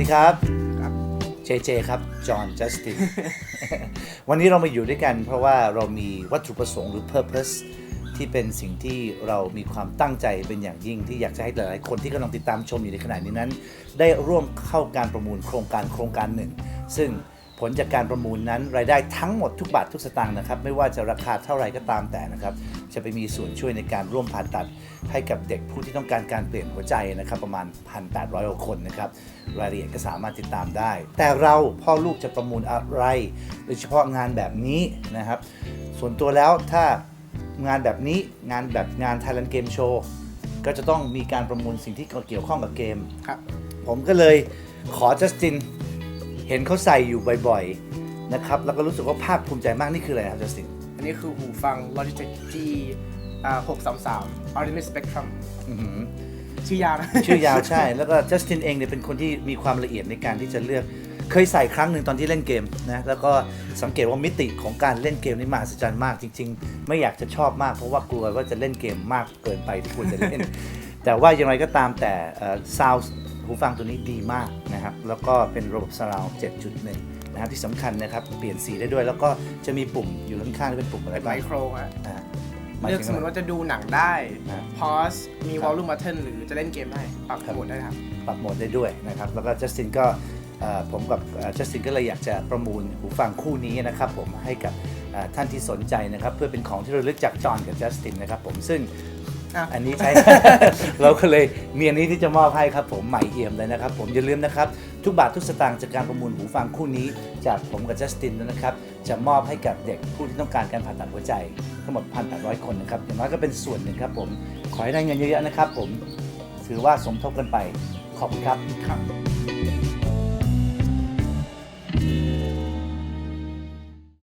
ดีครับครับ เจเจครับ จอห์น จัสติน วันนี้เรามาอยู่ด้วยกัน เพราะว่าเรามีวัตถุประสงค์หรือ purpose ที่เป็นสิ่งที่เรามีความตั้งใจเป็นอย่างยิ่งที่อยากจะให้หลายๆคนที่กำลังติดตามชมอยู่ในขณะนี้นั้น ได้ร่วมเข้าการประมูลโครงการโครงการหนึ่ง ซึ่ง ผลจากการประมูลนั้นรายได้ทั้งหมดทุกบาททุกสตางค์นะครับ ไม่ว่าจะราคาเท่าไหร่ก็ตามแต่นะครับ จะไปมีส่วนช่วยในการร่วมผ่าตัด ให้กับเด็กผู้ที่ต้องการการเปลี่ยนหัวใจนะครับ ประมาณ 1,800กว่าคนนะครับ รายละเอียดก็สามารถติดตามได้ แต่เราพ่อลูกจะประมูลอะไร โดยเฉพาะงานแบบนี้นะครับ ส่วนตัวแล้วถ้างานแบบนี้งานแบบงาน Thailand Game Show ก็จะต้องมีการประมูลสิ่งที่เกี่ยวข้องกับเกมครับผมก็เลยขอจัสติน เห็นเขาใส่อยู่บ่อยๆนะครับแล้วก็รู้สึกว่าภาคภูมิใจมากนี่คืออะไรครับจัสตินอันนี้คือหูฟัง Logitech G อ่า633 Ultimate Spectrum ชื่อยาวนะชื่อยาวใช่ แล้วก็จัสตินเองเนี่ยเป็นคนที่มีความละเอียดในการที่จะเลือกเคยใส่ครั้งหนึ่งตอนที่เล่นเกมนะแล้วก็สังเกตว่ามิติของการเล่นเกมนี่มหัศจรรย์มากจริง ๆ ไม่อยากจะชอบมากเพราะว่ากลัวว่าจะเล่นเกมมากเกินไปที่ควรจะเล่น แต่ว่าอย่างไรก็ตามแต่ซาวหูฟังตัวนี้ดีมากนะครับ แล้วก็เป็นระบบ surround 7.1 นะครับที่สำคัญนะครับ เปลี่ยนสีได้ด้วย แล้วก็จะมีปุ่มอยู่ข้างๆที่เป็นปุ่มอะไรไมบ้างโครฮะอ่าหมายเลือกถึงสมมติอะไรว่าจะดูหนังได้อ่า pause มีครับ volume button หรือจะเล่นเกมได้ปรับครับโหมดได้ครับ ปรับโหมดได้ด้วยนะครับ แล้วก็จัสตินก็เอ่อผมกับจัสตินก็เลยอยากจะประมูลหูฟังคู่นี้นะครับผมให้กับเอ่อท่านที่สนใจนะครับ เพื่อเป็นของที่ระลึกจากจอห์นกับจัสตินนะครับผมซึ่ง อะอันนี้ใช้ เราก็เลยมีอันนี้ที่จะมอบให้ครับผมใหม่เอี่ยมเลยนะครับ ผมอย่าลืมนะครับ ทุกบาททุกสตางค์จากการประมูลหูฟังคู่นี้ จากผมกับจัสตินนะครับจะมอบให้กับเด็กผู้ที่ต้องการการผ่าตัดหัวใจทั้งหมด1,800 คนนะครับอย่างน้อยก็เป็นส่วนหนึ่งครับผมขอให้ได้เงินเยอะๆนะครับ ผมถือว่าสมทบกันไปขอบคุณครับ ครับ